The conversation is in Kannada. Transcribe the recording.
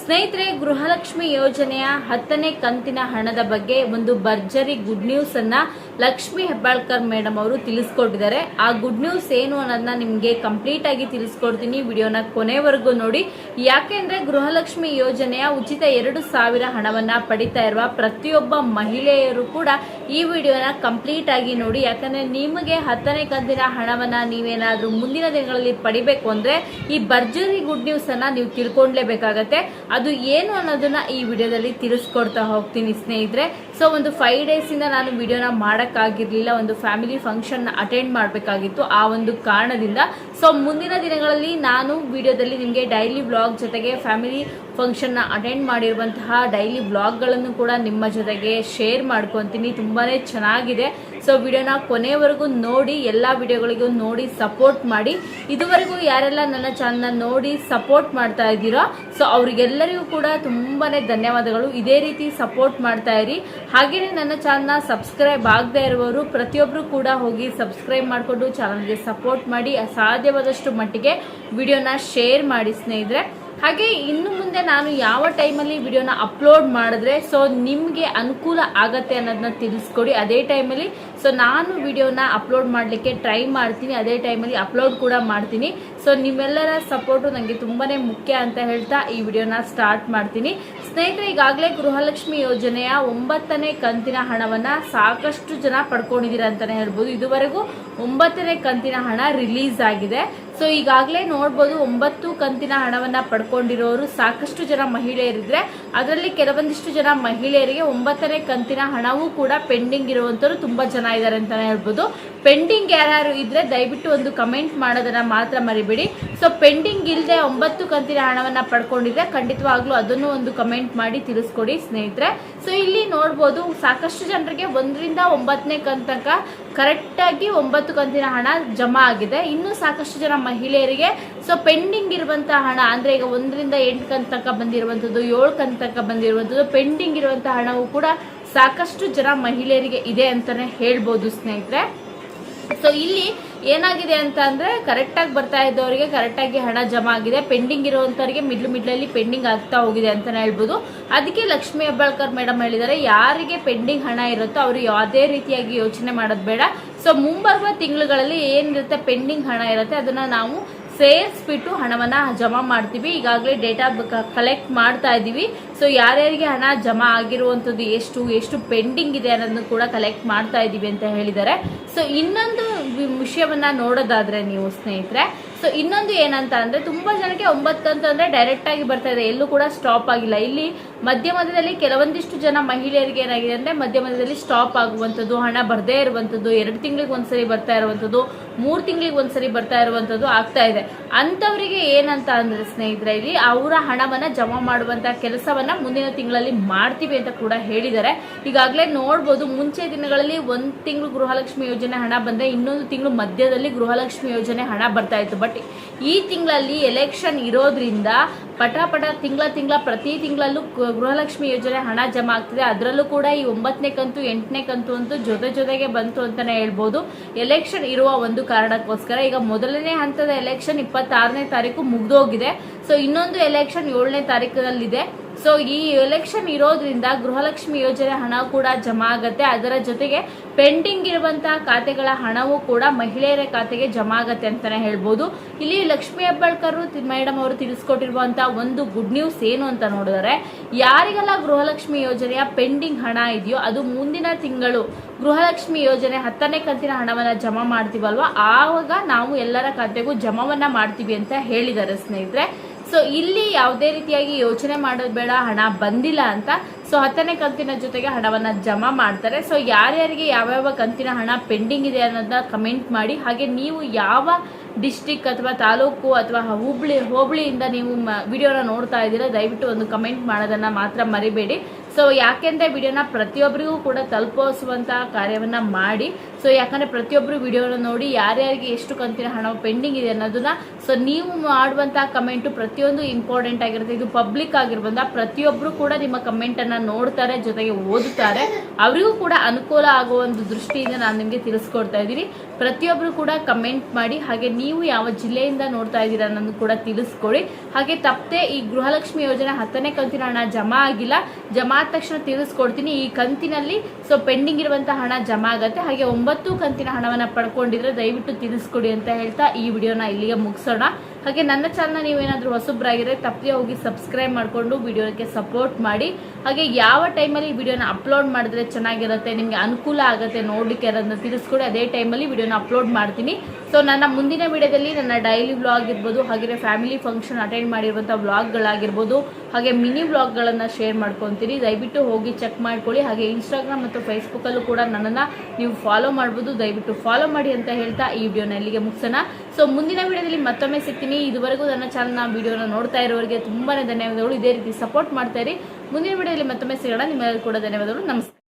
ಸ್ನೇಹಿತರೆ, ಗೃಹಲಕ್ಷ್ಮಿ ಯೋಜನೆಯ ಹತ್ತನೇ ಕಂತಿನ ಹಣದ ಬಗ್ಗೆ ಒಂದು ಭರ್ಜರಿ ಗುಡ್ ನ್ಯೂಸ್ ಅನ್ನ ಲಕ್ಷ್ಮಿ ಹೆಬ್ಬಾಳ್ಕರ್ ಮೇಡಮ್ ಅವರು ತಿಳಿಸ್ಕೊಟ್ಟಿದ್ದಾರೆ. ಆ ಗುಡ್ ನ್ಯೂಸ್ ಏನು ಅನ್ನೋದನ್ನ ನಿಮಗೆ ಕಂಪ್ಲೀಟ್ ಆಗಿ ತಿಳಿಸ್ಕೊಡ್ತೀನಿ ವಿಡಿಯೋನ ಕೊನೆವರೆಗೂ ನೋಡಿ. ಯಾಕೆಂದ್ರೆ ಗೃಹಲಕ್ಷ್ಮಿ ಯೋಜನೆಯ ಉಚಿತ ಎರಡು ಸಾವಿರ ಹಣವನ್ನ ಪಡಿತಾ ಇರುವ ಪ್ರತಿಯೊಬ್ಬ ಮಹಿಳೆಯರು ಕೂಡ ಈ ವಿಡಿಯೋನ ಕಂಪ್ಲೀಟ್ ಆಗಿ ನೋಡಿ. ಯಾಕಂದ್ರೆ ನಿಮಗೆ ಹತ್ತನೇ ಕಂತಿನ ಹಣವನ್ನ ನೀವೇನಾದ್ರೂ ಮುಂದಿನ ದಿನಗಳಲ್ಲಿ ಪಡಿಬೇಕು ಅಂದ್ರೆ ಈ ಭರ್ಜರಿ ಗುಡ್ ನ್ಯೂಸ್ ಅನ್ನ ನೀವು ತಿಳ್ಕೊಂಡ್ಲೇಬೇಕಾಗತ್ತೆ. ಅದು ಏನು ಅನ್ನೋದನ್ನ ಈ ವಿಡಿಯೋದಲ್ಲಿ ತಿಳಿಸ್ಕೊಡ್ತಾ ಹೋಗ್ತೀನಿ ಸ್ನೇಹಿತರೆ. ಸೊ ಒಂದು ಫೈವ್ ಡೇಸ್ ಇಂದ ನಾನು ವಿಡಿಯೋನ ಮಾಡೋಕ್ಕಾಗಿರಲಿಲ್ಲ, ಒಂದು ಫ್ಯಾಮಿಲಿ ಫಂಕ್ಷನ್ ಅಟೆಂಡ್ ಮಾಡಬೇಕಾಗಿತ್ತು ಆ ಒಂದು ಕಾರಣದಿಂದ. ಸೊ ಮುಂದಿನ ದಿನಗಳಲ್ಲಿ ನಾನು ವಿಡಿಯೋದಲ್ಲಿ ನಿಮಗೆ ಡೈಲಿ ಬ್ಲಾಗ್ ಜೊತೆಗೆ ಫ್ಯಾಮಿಲಿ ಫಂಕ್ಷನ್ನ ಅಟೆಂಡ್ ಮಾಡಿರುವಂತಹ ಡೈಲಿ ಬ್ಲಾಗ್ಗಳನ್ನು ಕೂಡ ನಿಮ್ಮ ಜೊತೆಗೆ ಶೇರ್ ಮಾಡ್ಕೊತೀನಿ. ತುಂಬಾನೇ ಚೆನ್ನಾಗಿದೆ. ಸೊ ವಿಡಿಯೋನ ಕೊನೆವರೆಗೂ ನೋಡಿ, ಎಲ್ಲ ವಿಡಿಯೋಗಳಿಗೂ ನೋಡಿ ಸಪೋರ್ಟ್ ಮಾಡಿ. ಇದುವರೆಗೂ ಯಾರೆಲ್ಲ ನನ್ನ ಚಾನಲ್ನ ನೋಡಿ ಸಪೋರ್ಟ್ ಮಾಡ್ತಾ ಇದ್ದೀರೋ ಸೊ ಅವರಿಗೆಲ್ಲರಿಗೂ ಕೂಡ ತುಂಬಾ ಧನ್ಯವಾದಗಳು. ಇದೇ ರೀತಿ ಸಪೋರ್ಟ್ ಮಾಡ್ತಾ ಇರಿ. ಹಾಗೆಯೇ ನನ್ನ ಚಾನಲ್ನ ಸಬ್ಸ್ಕ್ರೈಬ್ ಆಗದೆ ಇರುವವರು ಪ್ರತಿಯೊಬ್ಬರು ಕೂಡ ಹೋಗಿ ಸಬ್ಸ್ಕ್ರೈಬ್ ಮಾಡಿಕೊಂಡು ಚಾನಲ್ಗೆ ಸಪೋರ್ಟ್ ಮಾಡಿ ಸಾಧ್ಯವಾದಷ್ಟು ಮಟ್ಟಿಗೆ ವಿಡಿಯೋನ ಶೇರ್ ಮಾಡಿ ಸ್ನೇಹಿತರೆ. ಹಾಗೆ ಇನ್ನು ಮುಂದೆ ನಾನು ಯಾವ ಟೈಮಲ್ಲಿ ವಿಡಿಯೋನ ಅಪ್ಲೋಡ್ ಮಾಡಿದ್ರೆ ಸೊ ನಿಮಗೆ ಅನುಕೂಲ ಆಗತ್ತೆ ಅನ್ನೋದನ್ನ ತಿಳಿಸ್ಕೊಡಿ. ಅದೇ ಟೈಮಲ್ಲಿ ಸೊ ನಾನು ವಿಡಿಯೋನ ಅಪ್ಲೋಡ್ ಮಾಡಲಿಕ್ಕೆ ಟ್ರೈ ಮಾಡ್ತೀನಿ. ಅದೇ ಟೈಮಲ್ಲಿ ಅಪ್ಲೋಡ್ ಕೂಡ ಮಾಡ್ತೀನಿ. ಸೊ ನಿಮ್ಮೆಲ್ಲರ ಸಪೋರ್ಟು ನನಗೆ ತುಂಬಾ ಮುಖ್ಯ ಅಂತ ಹೇಳ್ತಾ ಈ ವಿಡಿಯೋನ ಸ್ಟಾರ್ಟ್ ಮಾಡ್ತೀನಿ. ಸ್ನೇಹಿತರೆ, ಈಗಾಗಲೇ ಗೃಹಲಕ್ಷ್ಮಿ ಯೋಜನೆಯ ಒಂಬತ್ತನೇ ಕಂತಿನ ಹಣವನ್ನು ಸಾಕಷ್ಟು ಜನ ಪಡ್ಕೊಂಡಿದ್ದೀರಾ ಅಂತಲೇ ಹೇಳ್ಬೋದು. ಇದುವರೆಗೂ ಒಂಬತ್ತನೇ ಕಂತಿನ ಹಣ ರಿಲೀಸ್ ಆಗಿದೆ. ಸೊ ಈಗಾಗಲೇ ನೋಡ್ಬೋದು ಒಂಬತ್ತು ಕಂತಿನ ಹಣವನ್ನು ಪಡ್ಕೊಂಡಿರೋರು ಸಾಕಷ್ಟು ಜನ ಮಹಿಳೆಯರಿದ್ರೆ, ಅದರಲ್ಲಿ ಕೆಲವೊಂದಿಷ್ಟು ಜನ ಮಹಿಳೆಯರಿಗೆ ಒಂಬತ್ತನೇ ಕಂತಿನ ಹಣವೂ ಕೂಡ ಪೆಂಡಿಂಗ್ ಇರುವಂಥವ್ರು ತುಂಬ ಜನ ಇದ್ದಾರೆ ಅಂತಲೇ ಹೇಳ್ಬೋದು. ಪೆಂಡಿಂಗ್ ಯಾರ್ಯಾರು ಇದ್ರೆ ದಯವಿಟ್ಟು ಒಂದು ಕಮೆಂಟ್ ಮಾಡೋದನ್ನು ಮಾತ್ರ ಮರಿಬೇಡಿ. ಸೊ ಪೆಂಡಿಂಗ್ ಇಲ್ಲದೆ ಒಂಬತ್ತು ಕಂತಿನ ಹಣವನ್ನು ಪಡ್ಕೊಂಡಿದ್ರೆ ಖಂಡಿತವಾಗ್ಲೂ ಅದನ್ನು ಒಂದು ಕಮೆಂಟ್ ಮಾಡಿ ತಿಳಿಸ್ಕೊಡಿ ಸ್ನೇಹಿತರೆ. ಸೊ ಇಲ್ಲಿ ನೋಡ್ಬೋದು ಸಾಕಷ್ಟು ಜನರಿಗೆ ಒಂದರಿಂದ ಒಂಬತ್ತನೇ ಕಂತ ತನಕ ಕರೆಕ್ಟ್ ಆಗಿ ಒಂಬತ್ತು ಕಂತಿನ ಹಣ ಜಮಾ ಆಗಿದೆ. ಇನ್ನು ಸಾಕಷ್ಟು ಜನ ಮಹಿಳೆಯರಿಗೆ ಸೊ ಪೆಂಡಿಂಗ್ ಇರುವಂತಹ ಹಣ, ಅಂದ್ರೆ ಈಗ ಒಂದರಿಂದ ಎಂಟು ಕಂತ ತನಕ ಬಂದಿರುವಂತದ್ದು ಏಳು ಕಂತ ತನಕ ಬಂದಿರುವಂತದ್ದು ಪೆಂಡಿಂಗ್ ಇರುವಂತಹ ಹಣವು ಕೂಡ ಸಾಕಷ್ಟು ಜನ ಮಹಿಳೆಯರಿಗೆ ಇದೆ ಅಂತಾನೆ ಹೇಳ್ಬೋದು ಸ್ನೇಹಿತರೆ. ಸೊ ಇಲ್ಲಿ ಏನಾಗಿದೆ ಅಂತ ಅಂದ್ರೆ ಕರೆಕ್ಟ್ ಆಗಿ ಬರ್ತಾ ಇದ್ದವರಿಗೆ ಕರೆಕ್ಟ್ ಆಗಿ ಹಣ ಜಮಾ ಆಗಿದೆ. ಪೆಂಡಿಂಗ್ ಇರುವಂತವರಿಗೆ ಮಿಡ್ಲ್ ಮಿಡ್ಲಲ್ಲಿ ಪೆಂಡಿಂಗ್ ಆಗ್ತಾ ಹೋಗಿದೆ ಅಂತ ಹೇಳ್ಬೋದು. ಅದಕ್ಕೆ ಲಕ್ಷ್ಮಿ ಹೆಬ್ಬಾಳ್ಕರ್ ಮೇಡಮ್ ಹೇಳಿದ್ದಾರೆ, ಯಾರಿಗೆ ಪೆಂಡಿಂಗ್ ಹಣ ಇರುತ್ತೋ ಅವರು ಯಾವುದೇ ರೀತಿಯಾಗಿ ಯೋಚನೆ ಮಾಡೋದು ಬೇಡ. ಸೊ ಮುಂಬರುವ ತಿಂಗಳುಗಳಲ್ಲಿ ಏನಿರುತ್ತೆ ಪೆಂಡಿಂಗ್ ಹಣ ಇರುತ್ತೆ, ಅದನ್ನ ನಾವು ಸೇರಿಸ್ಬಿಟ್ಟು ಹಣವನ್ನು ಜಮಾ ಮಾಡ್ತೀವಿ. ಈಗಾಗಲೇ ಡೇಟಾ ಕಲೆಕ್ಟ್ ಮಾಡ್ತಾ ಇದ್ದೀವಿ ಸೊ ಯಾರ್ಯಾರಿಗೆ ಹಣ ಜಮಾ ಆಗಿರುವಂಥದ್ದು ಎಷ್ಟು ಎಷ್ಟು ಪೆಂಡಿಂಗ್ ಇದೆ ಅನ್ನೋದನ್ನು ಕೂಡ ಕಲೆಕ್ಟ್ ಮಾಡ್ತಾ ಇದ್ದೀವಿ ಅಂತ ಹೇಳಿದ್ದಾರೆ. ಸೊ ಇನ್ನೊಂದು ವಿಷಯವನ್ನು ನೋಡೋದಾದರೆ ನೋಡೋದಾದ್ರೆ ನೀವು ಸ್ನೇಹಿತರೆ ಸೊ ಇನ್ನೊಂದು ಏನಂತ ಅಂದರೆ ತುಂಬ ಜನಕ್ಕೆ ಒಂಬತ್ತು ಅಂತಂದರೆ ಡೈರೆಕ್ಟ್ ಆಗಿ ಬರ್ತಾ ಇದೆ. ಎಲ್ಲೂ ಕೂಡ ಸ್ಟಾಪ್ ಆಗಿಲ್ಲ. ಇಲ್ಲಿ ಮಧ್ಯ ಮಧ್ಯದಲ್ಲಿ ಕೆಲವೊಂದಿಷ್ಟು ಜನ ಮಹಿಳೆಯರಿಗೆ ಏನಾಗಿದೆ ಅಂದರೆ ಮಧ್ಯ ಮಧ್ಯದಲ್ಲಿ ಸ್ಟಾಪ್ ಆಗುವಂಥದ್ದು, ಹಣ ಬರದೇ ಇರುವಂಥದ್ದು, ಎರಡು ತಿಂಗಳಿಗೆ ಒಂದ್ಸರಿ ಬರ್ತಾ ಇರುವಂಥದ್ದು, ಮೂರು ತಿಂಗಳಿಗೆ ಒಂದ್ಸರಿ ಬರ್ತಾ ಇರುವಂಥದ್ದು ಆಗ್ತಾ ಇದೆ. ಅಂಥವರಿಗೆ ಏನಂತ ಅಂದರೆ ಸ್ನೇಹಿತರೆ, ಇಲ್ಲಿ ಅವರ ಹಣವನ್ನು ಜಮಾ ಮಾಡುವಂಥ ಕೆಲಸವನ್ನು ಮುಂದಿನ ತಿಂಗಳಲ್ಲಿ ಮಾಡ್ತೀವಿ ಅಂತ ಕೂಡ ಹೇಳಿದ್ದಾರೆ. ಈಗಾಗಲೇ ನೋಡ್ಬೋದು, ಮುಂಚೆ ದಿನಗಳಲ್ಲಿ ಒಂದು ತಿಂಗಳು ಗೃಹಲಕ್ಷ್ಮಿ ಯೋಜನೆ ಹಣ ಬಂದರೆ ಇನ್ನೊಂದು ತಿಂಗಳು ಮಧ್ಯದಲ್ಲಿ ಗೃಹಲಕ್ಷ್ಮಿ ಯೋಜನೆ ಹಣ ಬರ್ತಾ ಇತ್ತು. ಬಟ್ ಈ ತಿಂಗಳಲ್ಲಿ ಎಲೆಕ್ಷನ್ ಇರೋದ್ರಿಂದ ಪಟ ಪಟ ತಿಂಗಳ ತಿಂಗಳ ಪ್ರತಿ ತಿಂಗಳಲ್ಲೂ ಗೃಹಲಕ್ಷ್ಮಿ ಯೋಜನೆ ಹಣ ಜಮಾ ಆಗ್ತಿದೆ. ಅದರಲ್ಲೂ ಕೂಡ ಈ ಒಂಬತ್ತನೇ ಕಂತು, ಎಂಟನೇ ಕಂತು ಅಂತೂ ಜೊತೆ ಜೊತೆಗೆ ಬಂತು ಅಂತಾನೆ ಹೇಳ್ಬೋದು. ಎಲೆಕ್ಷನ್ ಇರುವ ಒಂದು ಕಾರಣಕ್ಕೋಸ್ಕರ ಈಗ ಮೊದಲನೇ ಹಂತದ ಎಲೆಕ್ಷನ್ ಇಪ್ಪತ್ತಾರನೇ ತಾರೀಕು ಮುಗ್ದೋಗಿದೆ. ಸೊ ಇನ್ನೊಂದು ಎಲೆಕ್ಷನ್ ಏಳನೇ ತಾರೀಕಿನಲ್ಲಿದೆ ಸೊ ಈ ಎಲೆಕ್ಷನ್ ಇರೋದ್ರಿಂದ ಗೃಹಲಕ್ಷ್ಮಿ ಯೋಜನೆ ಹಣ ಕೂಡ ಜಮಾ ಆಗತ್ತೆ. ಅದರ ಜೊತೆಗೆ ಪೆಂಡಿಂಗ್ ಇರುವಂತಹ ಖಾತೆಗಳ ಹಣವೂ ಕೂಡ ಮಹಿಳೆಯರ ಖಾತೆಗೆ ಜಮಾ ಆಗತ್ತೆ ಅಂತಾನೆ ಹೇಳ್ಬೋದು. ಇಲ್ಲಿ ಲಕ್ಷ್ಮಿ ಹೆಬ್ಬಾಳ್ಕರ್ ಮೇಡಮ್ ಅವರು ತಿಳಿಸ್ಕೊಟ್ಟಿರುವಂತಹ ಒಂದು ಗುಡ್ ನ್ಯೂಸ್ ಏನು ಅಂತ ನೋಡಿದರೆ, ಯಾರಿಗೆಲ್ಲ ಗೃಹಲಕ್ಷ್ಮಿ ಯೋಜನೆಯ ಪೆಂಡಿಂಗ್ ಹಣ ಇದೆಯೋ, ಅದು ಮುಂದಿನ ತಿಂಗಳು ಗೃಹಲಕ್ಷ್ಮಿ ಯೋಜನೆ ಹತ್ತನೇ ಕಂತಿನ ಹಣವನ್ನ ಜಮಾ ಮಾಡ್ತೀವಲ್ವಾ? ಆವಾಗ ನಾವು ಎಲ್ಲರ ಖಾತೆಗೂ ಜಮಾವನ್ನ ಮಾಡ್ತೀವಿ ಅಂತ ಹೇಳಿದ್ದಾರೆ ಸ್ನೇಹಿತರೆ. ಸೊ ಇಲ್ಲಿ ಯಾವುದೇ ರೀತಿಯಾಗಿ ಯೋಚನೆ ಮಾಡೋದು ಬೇಡ, ಹಣ ಬಂದಿಲ್ಲ ಅಂತ. ಸೊ ಹತ್ತನೇ ಕಂತಿನ ಜೊತೆಗೆ ಹಣವನ್ನು ಜಮಾ ಮಾಡ್ತಾರೆ. ಸೊ ಯಾರ್ಯಾರಿಗೆ ಯಾವ್ಯಾವ ಕಂತಿನ ಹಣ ಪೆಂಡಿಂಗ್ ಇದೆ ಅನ್ನೋದನ್ನ ಕಮೆಂಟ್ ಮಾಡಿ. ಹಾಗೆ ನೀವು ಯಾವ ಡಿಸ್ಟಿಕ್ ಅಥವಾ ತಾಲೂಕು ಅಥವಾ ಹುಬ್ಳಿ, ಹೋಬಳಿಯಿಂದ ನೀವು ವಿಡಿಯೋನ ನೋಡ್ತಾ ಇದ್ದೀರಾ, ದಯವಿಟ್ಟು ಒಂದು ಕಮೆಂಟ್ ಮಾಡೋದನ್ನು ಮಾತ್ರ ಮರಿಬೇಡಿ. ಸೊ ಯಾಕೆಂದರೆ ವಿಡಿಯೋನ ಪ್ರತಿಯೊಬ್ಬರಿಗೂ ಕೂಡ ತಲುಪಿಸುವಂತಹ ಕಾರ್ಯವನ್ನು ಮಾಡಿ. ಸೊ ಯಾಕಂದ್ರೆ ಪ್ರತಿಯೊಬ್ಬರು ವಿಡಿಯೋನ ನೋಡಿ ಯಾರ್ಯಾರಿಗೆ ಎಷ್ಟು ಕಂತಿನ ಹಣ ಪೆಂಡಿಂಗ್ ಇದೆ ಅನ್ನೋದನ್ನ ಸೊ ನೀವು ಮಾಡುವಂಥ ಕಮೆಂಟು ಪ್ರತಿಯೊಂದು ಇಂಪಾರ್ಟೆಂಟ್ ಆಗಿರುತ್ತೆ. ಇದು ಪಬ್ಲಿಕ್ ಆಗಿರ್ಬೋದು ಪ್ರತಿಯೊಬ್ಬರು ಕೂಡ ನಿಮ್ಮ ಕಮೆಂಟನ್ನು ನೋಡ್ತಾರೆ, ಜೊತೆಗೆ ಓದುತ್ತಾರೆ. ಅವರಿಗೂ ಕೂಡ ಅನುಕೂಲ ಆಗುವ ಒಂದು ದೃಷ್ಟಿಯಿಂದ ನಾನು ನಿಮಗೆ ತಿಳಿಸ್ಕೊಡ್ತಾ ಇದ್ದೀನಿ. ಪ್ರತಿಯೊಬ್ಬರು ಕೂಡ ಕಮೆಂಟ್ ಮಾಡಿ, ಹಾಗೆ ನೀವು ಯಾವ ಜಿಲ್ಲೆಯಿಂದ ನೋಡ್ತಾ ಇದ್ದೀರಾ ಅನ್ನೋದು ಕೂಡ ತಿಳಿಸ್ಕೊಡಿ. ಹಾಗೆ ತಪ್ಪದೆ ಈ ಗೃಹಲಕ್ಷ್ಮಿ ಯೋಜನೆ ಹತ್ತನೇ ಕಂತಿನ ಹಣ ಜಮಾ ಆಗಿಲ್ಲ. ಜಮಾ ಆದ ತಕ್ಷಣ ತಿಳಿಸ್ಕೊಡ್ತೀನಿ. ಈ ಕಂತಿನಲ್ಲಿ ಸೊ ಪೆಂಡಿಂಗ್ ಇರುವಂತಹ ಹಣ ಜಮಾ ಆಗುತ್ತೆ. ಹಾಗೆ ಒಂಬತ್ತು ಕಂತಿನ ಹಣವನ್ನು ಪಡ್ಕೊಂಡಿದ್ರೆ ದಯವಿಟ್ಟು ತಿಳಿಸ್ಕೊಡಿ ಅಂತ ಹೇಳ್ತಾ ಈ ವಿಡಿಯೋನ ಇಲ್ಲಿಗೆ ಮುಗಿಸೋಣ. ಹಾಗೆ ನನ್ನ ಚಾನಲ್ನ ನೀವೇನಾದರೂ ಹೊಸಬ್ರಾಗಿದ್ರೆ ತಪ್ಪದೆ ಹೋಗಿ ಸಬ್ಸ್ಕ್ರೈಬ್ ಮಾಡಿಕೊಂಡು ವಿಡಿಯೋಕ್ಕೆ ಸಪೋರ್ಟ್ ಮಾಡಿ. ಹಾಗೆ ಯಾವ ಟೈಮಲ್ಲಿ ಈ ವಿಡಿಯೋನ ಅಪ್ಲೋಡ್ ಮಾಡಿದ್ರೆ ಚೆನ್ನಾಗಿರುತ್ತೆ, ನಿಮಗೆ ಅನುಕೂಲ ಆಗುತ್ತೆ ನೋಡಲಿಕ್ಕೆ ಅದನ್ನು ತಿಳಿಸ್ಕೊಡಿ. ಅದೇ ಟೈಮಲ್ಲಿ ವಿಡಿಯೋನ ಅಪ್ಲೋಡ್ ಮಾಡ್ತೀನಿ. ಸೊ ನನ್ನ ಮುಂದಿನ ವಿಡಿಯೋದಲ್ಲಿ ನನ್ನ ಡೈಲಿ ವ್ಲಾಗ್ ಇರ್ಬೋದು ಹಾಗೆ ಫ್ಯಾಮಿಲಿ ಫಂಕ್ಷನ್ ಅಟೆಂಡ್ ಮಾಡಿರುವಂಥ ವ್ಲಾಗ್ಗಳಾಗಿರ್ಬೋದು ಹಾಗೆ ಮಿನಿ ವ್ಲಾಗ್ಗಳನ್ನು ಶೇರ್ ಮಾಡ್ಕೊತೀನಿ. ದಯವಿಟ್ಟು ಹೋಗಿ ಚೆಕ್ ಮಾಡ್ಕೊಳ್ಳಿ. ಹಾಗೆ ಇನ್ಸ್ಟಾಗ್ರಾಮ್ ಮತ್ತು ಫೇಸ್ಬುಕ್ಕಲ್ಲೂ ಕೂಡ ನನ್ನನ್ನು ನೀವು ಫಾಲೋ ಮಾಡ್ಬೋದು. ದಯವಿಟ್ಟು ಫಾಲೋ ಮಾಡಿ ಅಂತ ಹೇಳ್ತಾ ಈ ವಿಡಿಯೋನ ಇಲ್ಲಿಗೆ ಮುಗಿಸೋಣ. ಸೊ ಮುಂದಿನ ವಿಡಿಯೋದಲ್ಲಿ ಮತ್ತೊಮ್ಮೆ ಸಿಗ್ತೀನಿ. ಇದುವರೆಗೂ ನನ್ನ ಚಾನಲ್ನ ವಿಡಿಯೋನ ನೋಡ್ತಾ ಇರೋರಿಗೆ ತುಂಬಾ ಧನ್ಯವಾದಗಳು. ಇದೇ ರೀತಿ ಸಪೋರ್ಟ್ ಮಾಡ್ತಾ ಇರಿ. ಮುಂದಿನ ವಿಡಿಯೋದಲ್ಲಿ ಮತ್ತೊಮ್ಮೆ ಸಿಗೋಣ. ನಿಮ್ಮೆಲ್ಲರೂ ಕೂಡ ಧನ್ಯವಾದಗಳು. ನಮಸ್ಕಾರ.